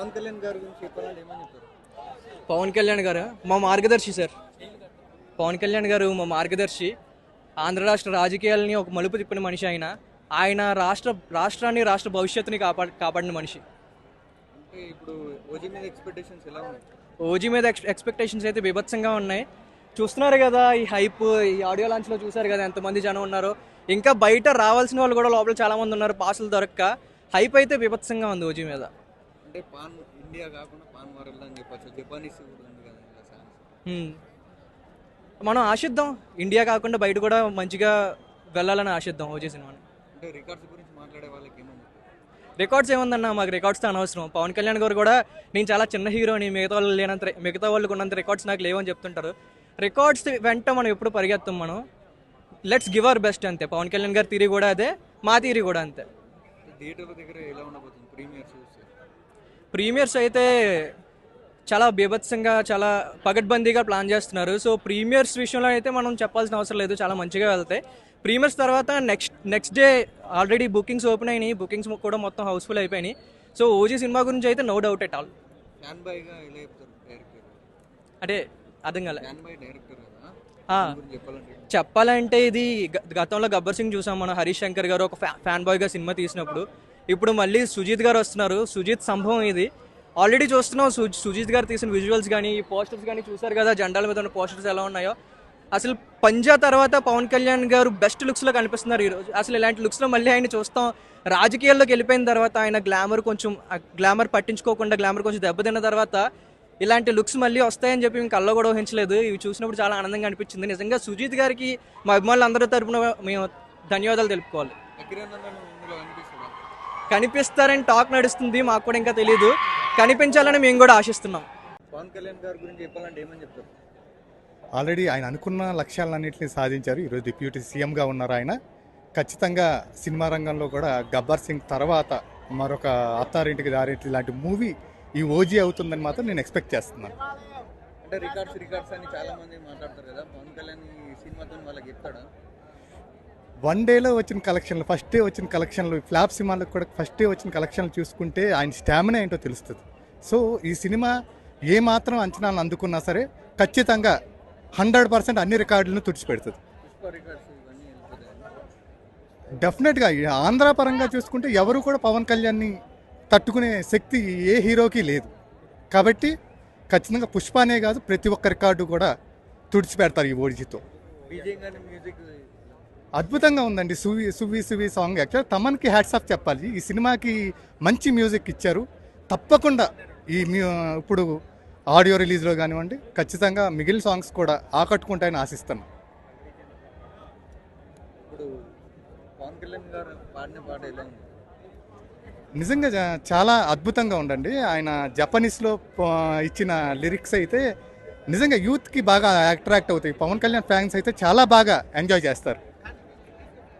పవన్ కళ్యాణ్ గారి గురించి చెప్పాలంటే ఏమని చెప్తారు? పవన్ కళ్యాణ్ గారు? మా మార్గదర్శి సార్. పవన్ కళ్యాణ్ గారు మా మార్గదర్శి. ఆంధ్ర రాష్ట్ర రాజకీయాలని ఒక మలుపు తిప్పిన మనిషి ఆయన. ఆయన రాష్ట్ర రాష్ట్రాన్ని రాష్ట్ర భవిష్యత్తుని కాపాడు కాపాడిన మనిషి. ఇప్పుడు ఓజీ మీద ఎక్స్పెక్టేషన్స్ ఎలా ఉన్నాయి? ఓజీ మీద ఎక్స్ ఎక్స్పెక్టేషన్స్ అయితే బీభత్సంగా ఉన్నాయి. చూస్తున్నారు కదా ఈ హైప్ ఈ ఆడియో లాంచ్లో చూసారు కదా ఎంతమంది జనం ఉన్నారు. ఇంకా బయట రావాల్సిన వాళ్ళు కూడా లోపల చాలా మంది ఉన్నారు పాసులు దొరక్క. హైప్ అయితే బీభత్సంగా ఉంది ఓజీ మీద. అంటే పాన్ ఇండియా కాకుండా పాన్ వరల్డ్ అని చెప్పొచ్చు. జపానీస్ కూడా ఉంది కదా ఇలా. మనం ఆశిద్దాం. ఇండియా కాకుండా బయట కూడా మంచిగా వెళ్ళాలని ఆశిద్దాం ఓజీ సినిమాని. అంటే రికార్డ్స్ గురించి మాట్లాడే వాళ్ళకి ఏమని రికార్డ్స్ ఏముందన్న? మాకు రికార్డ్స్తో అనవసరం. పవన్ కళ్యాణ్ గారు కూడా నేను చాలా చిన్న హీరోని మిగతా వాళ్ళు లేనంత మిగతా వాళ్ళకు ఉన్నంత రికార్డ్స్ నాకు లేవని చెప్తుంటారు. రికార్డ్స్ వెంట మనం ఎప్పుడు పరిగెత్తాం మనం? లెట్స్ గివ్ అవర్ బెస్ట్ అంతే. పవన్ కళ్యాణ్ గారి తీరి కూడా అదే మా తీరి కూడా అంతే. థియేటర్ దగ్గర ఎలా ఉండబోతుంది? Premier shows. ప్రీమియర్స్ అయితే చాలా బీభత్సంగా చాలా పగడ్బందీగా ప్లాన్ చేస్తున్నారు. సో ప్రీమియర్స్ విషయంలో అయితే మనం చెప్పాల్సిన అవసరం లేదు. చాలా మంచిగా వెళ్తాయి. ప్రీమియర్స్ తర్వాత next next day already bookings open అయినాయి. బుకింగ్స్ కూడా మొత్తం హౌస్ఫుల్ అయిపోయినాయి. సో ఓజీ సినిమా గురించి అయితే నో డౌట్ ఎట్ ఆల్. అంటే అర్థం కాలే. చెప్పాలంటే ఇది గతంలో గబ్బర్ సింగ్ చూసాం మనం హరీష్ శంకర్ గారు ఒక ఫ్యా- ఫ్యాన్ బాయ్గా సినిమా తీసినప్పుడు. ఇప్పుడు మళ్ళీ సుజీత్ గారు వస్తున్నారు. సుజీత్ సంభవం ఇది. ఆల్రెడీ చూస్తున్నాం సు- సుజీత్ గారు తీసిన విజువల్స్ కానీ ఈ పోస్టర్స్ కానీ చూసారు కదా జెండాల మీద ఉన్న పోస్టర్స్ ఎలా ఉన్నాయో. అసలు పంజా తర్వాత పవన్ కళ్యాణ్ గారు బెస్ట్ లుక్స్లో కనిపిస్తున్నారు ఈరోజు. అసలు ఇలాంటి లుక్స్లో మళ్ళీ ఆయన చూస్తాం. రాజకీయాల్లోకి వెళ్ళిపోయిన తర్వాత ఆయన గ్లామర్ కొంచెం గ్లామర్ పట్టించుకోకుండా గ్లామర్ కొంచెం దెబ్బతిన్న తర్వాత ఇలాంటి లుక్స్ మళ్ళీ వస్తాయని చెప్పి మేము కల్లో కూడా ఊహించలేదు. ఇవి చూసినప్పుడు చాలా ఆనందంగా అనిపించింది. నిజంగా సుజీత్ గారికి మా అభిమానులు అందరి తరపున మేము ధన్యవాదాలు తెలుపుకోవాలి. కనిపిస్తారని టాక్ నడుస్తుంది మాకు కూడా ఇంకా తెలియదు కనిపించాలని మేము కూడా ఆశిస్తున్నాం. పవన్ కళ్యాణ్ గారి గురించి చెప్పాలంటే ఏమని చెప్తారు? ఆల్రెడీ ఆయన అనుకున్న లక్ష్యాలన్నింటినీ సాధించారు. ఈరోజు డిప్యూటీ సీఎంగా ఉన్నారు ఆయన. ఖచ్చితంగా సినిమా రంగంలో కూడా గబ్బర్ సింగ్ తర్వాత మరొక అత్తారింటికి దారింటి లాంటి మూవీ ఈ ఓజీ అవుతుందని మాత్రం నేను ఎక్స్పెక్ట్ చేస్తున్నాను. అంటే రికార్డ్స్ రికార్డ్స్ అని చాలా మంది మాట్లాడతారు కదా. పవన్ కళ్యాణ్ ఈ సినిమాతో వాళ్ళకి చెప్తాడా? వన్ డేలో వచ్చిన కలెక్షన్లు ఫస్ట్ డే వచ్చిన కలెక్షన్లు ఫ్లాప్ సినిమాలకు కూడా ఫస్ట్ డే వచ్చిన కలెక్షన్లు చూసుకుంటే ఆయన స్టామినా ఏంటో తెలుస్తుంది. సో ఈ సినిమా ఏ మాత్రం అంచనాలు అందుకున్నా సరే ఖచ్చితంగా హండ్రెడ్ పర్సెంట్ అన్ని రికార్డులను తుడిచిపెడుతుంది. డెఫినెట్గా ఆంధ్ర పరంగా చూసుకుంటే ఎవరు కూడా పవన్ కళ్యాణ్ని తట్టుకునే శక్తి ఏ హీరోకి లేదు. కాబట్టి ఖచ్చితంగా పుష్ప అనే కాదు ప్రతి ఒక్క రికార్డు కూడా తుడిచిపెడతారు ఈ ఓడిజితో. అద్భుతంగా ఉందండి. సువి సువి సువి సాంగ్ యాక్చువల్ తమన్కి హ్యాట్స్ ఆఫ్ చెప్పాలి. ఈ సినిమాకి మంచి మ్యూజిక్ ఇచ్చారు. తప్పకుండా ఈ ఇప్పుడు ఆడియో రిలీజ్లో కానివ్వండి ఖచ్చితంగా మిగిలిన సాంగ్స్ కూడా ఆకట్టుకుంటాయని ఆశిస్తాను ఇప్పుడు పవన్ కళ్యాణ్ గారు పాడిన పాట ఎలా ఉంది? నిజంగా చాలా అద్భుతంగా ఉండండి ఆయన జపనీస్లో ఇచ్చిన లిరిక్స్ అయితే నిజంగా యూత్కి బాగా అట్రాక్ట్ అవుతాయి. పవన్ కళ్యాణ్ ఫ్యాన్స్ అయితే చాలా బాగా ఎంజాయ్ చేస్తారు.